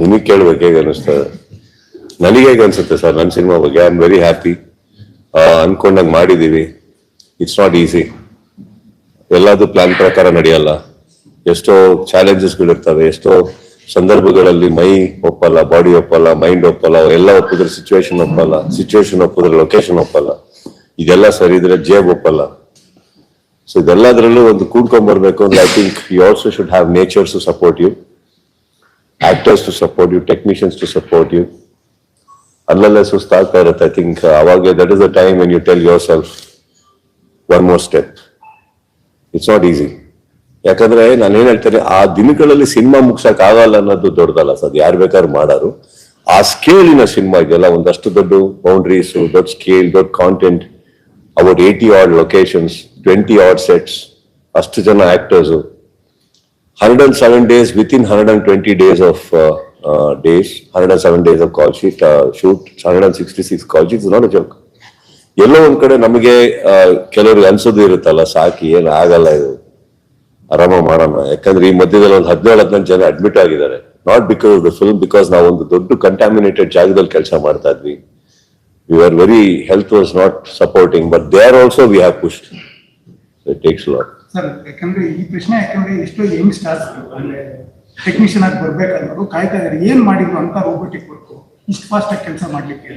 ನಿಮಗೆ ಕೇಳ್ಬೇಕು ಹೇಗೆ ಅನಿಸ್ತದೆ ನನಗೆ ಹೇಗೆ ಅನ್ಸುತ್ತೆ ಸರ್ ನನ್ನ ಸಿನಿಮಾ ಬಗ್ಗೆ? ಐ ಆಮ್ ವೆರಿ ಹ್ಯಾಪಿ ಅನ್ಕೊಂಡಂಗೆ ಮಾಡಿದ್ದೀವಿ ಇಟ್ಸ್ ನಾಟ್ ಈಸಿ ಎಲ್ಲದು ಪ್ಲಾನ್ ಪ್ರಕಾರ ನಡೆಯಲ್ಲ. ಎಷ್ಟೋ ಚಾಲೆಂಜಸ್ಗಳಿರ್ತವೆ ಎಷ್ಟೋ ಸಂದರ್ಭಗಳಲ್ಲಿ ಮೈ ಒಪ್ಪಲ್ಲ ಬಾಡಿ ಒಪ್ಪಲ್ಲ ಮೈಂಡ್ ಒಪ್ಪಲ್ಲ, ಎಲ್ಲ ಒಪ್ಪಿದ್ರೆ ಸಿಚುವೇಶನ್ ಒಪ್ಪಲ್ಲ ಸಿಚುವೇಶನ್ ಒಪ್ಪಿದ್ರೆ ಲೊಕೇಶನ್ ಒಪ್ಪಲ್ಲ. ಇದೆಲ್ಲ ಸರಿ ಇದ್ರೆ ಜೇಬ್ ಒಪ್ಪಲ್ಲ. ಸೊ ಇದೆಲ್ಲದರಲ್ಲೂ ಒಂದು ಕೂಡ್ಕೊಂಡ್ಬರ್ಬೇಕು ಅಂದ್ರೆ I think you also should have nature's support you actors to support you technicians to support you ಅಲ್ಲಲ್ಲೇ ಸುಸ್ತಾಗ್ತಾ ಇರುತ್ತೆ ಐ ಥಿಂಕ್ ಅವಾಗ that is the time when you tell yourself one more step it's not easy ಯಾಕಂದ್ರೆ ನಾನು ಏನ್ ಹೇಳ್ತೇನೆ, ಆ ದಿನಗಳಲ್ಲಿ ಸಿನಿಮಾ ಮುಗ್ಸಕ್ ಆಗಲ್ಲ ಅನ್ನೋದು ದೊಡ್ಡದಲ್ಲ ಸರ್. ಯಾರು ಬೇಕಾದ್ರೂ ಮಾಡೋರು. ಆ ಸ್ಕೇಲಿನ ಸಿನಿಮಾ ಇದೆಯಲ್ಲ, ಒಂದಷ್ಟು ದೊಡ್ಡ ಬೌಂಡ್ರೀಸ್ ದೊಡ್ಡ ಸ್ಕೇಲ್ ದೊಡ್ಡ content our eighty odd locations twenty odd sets ಅಷ್ಟು ಜನ actors hundred days seven days days of hundred uh, twenty days of days call sheet, seven days of call sheet shoot not a not ಎಲ್ಲೋ ಒಂದ್ ಕಡೆ ನಮಗೆ ಕೆಲವ್ರಿಗೆ ಅನ್ಸೋದು ಇರುತ್ತಲ್ಲ ಸಾಕಿ ಏನು ಆಗಲ್ಲ ಇದು. ಆರಾಮ ಮಾಡೋಣ. ಯಾಕಂದ್ರೆ ಈ ಮಧ್ಯದಲ್ಲಿ ಒಂದು ಹದಿನೇಳು ಹದಿನೆಂಟು ಜನ ಅಡ್ಮಿಟ್ ಆಗಿದ್ದಾರೆ. Not because the film because ನಾವು ಒಂದು ದೊಡ್ಡ ಕಂಟಾಮಿನೇಟೆಡ್ ಜಾಗದಲ್ಲಿ ಕೆಲಸ ಮಾಡ್ತಾ ಇದ್ವಿ. We are very health was not supporting but they are also we have pushed it takes lot sir, ಯಾಕಂದ್ರೆ ಈ ಪ್ರಶ್ನೆ ಯಾಕಂದ್ರೆ ಎಷ್ಟೋ ಯಂಗ್ ಸ್ಟಾರ್ಸ್ ಅಂದ್ರೆ ಟೆಕ್ನಿಷಿಯನ್ ಆಗಿ ಬರ್ಬೇಕಾದ್ರು ಕಾಯ್ತಾ ಇದಾರೆ. ಏನ್ ಮಾಡಿದ್ರು ಅಂತ ರೋಬೋಟಿಕ್ ವರ್ಕ್ ಇಷ್ಟು ಫಾಸ್ಟ್ ಆಗಿ ಕೆಲಸ ಮಾಡ್ಲಿಕ್ಕೆ?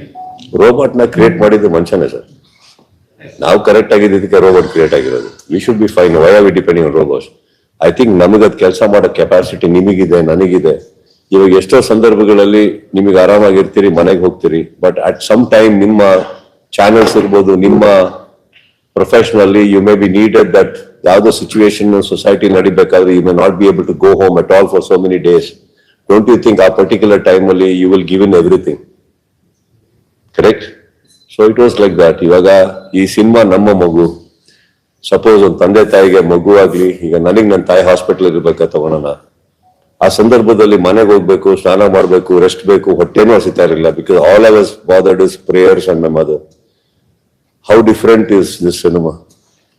ರೋಬೋಟ್ನ ಕ್ರಿಯೇಟ್ ಮಾಡಿದ್ದು ಮನುಷ್ಯನೇ ಸರ್. ನಾವು ಕರೆಕ್ಟ್ ಆಗಿದ್ದಕ್ಕೆ ರೋಬೋಟ್ ಕ್ರಿಯೇಟ್ ಆಗಿರೋದು. We should be fine why are we depending on robots I think ನಮಗೆ ಅದು ಕೆಲಸ ಮಾಡೋ ಕೆಪಾಸಿಟಿ ನಿಮಗಿದೆ, ನನಗಿದೆ. ಇವಾಗ ಎಷ್ಟೋ ಸಂದರ್ಭಗಳಲ್ಲಿ ನಿಮಗೆ ಆರಾಮಾಗಿರ್ತೀರಿ, ಮನೆಗೆ ಹೋಗ್ತೀರಿ. ಬಟ್ ಅಟ್ ಸಮ್ ಟೈಮ್ ನಿಮ್ಮ ಚಾನೆಲ್ಸ್ ಇರ್ಬೋದು, ನಿಮ್ಮ ಪ್ರೊಫೆಷನಲ್ಲಿ you may be needed that ಯಾವುದೋ situation society ನಡಿಬೇಕಾದ್ರೆ you may not be able to go home at all for so many days don't you think a particular time ಅಲ್ಲಿ you will give in everything correct so it was like that ಇವಾಗ ಈ cinema ನಮ್ಮ ಮಗು. Suppose ಒಂದು ತಂದೆ ತಾಯಿಗೆ ಮಗು ಆಗ್ಲಿ, ಈಗ ನನಗೆ ನನ್ನ ತಾಯಿ ಹಾಸ್ಪಿಟಲ್ ಇರ್ಬೇಕಾ ತಗೋಣ ಆ ಸಂದರ್ಭದಲ್ಲಿ ಮನೆಗೆ ಹೋಗ್ಬೇಕು, ಸ್ನಾನ ಮಾಡಬೇಕು ರೆಸ್ಟ್ ಬೇಕು, ಹೊಟ್ಟೆನೂ ಹಸಿತಾ ಇರಲಿಲ್ಲ because all I was bothered is prayers and my mother how different is this cinema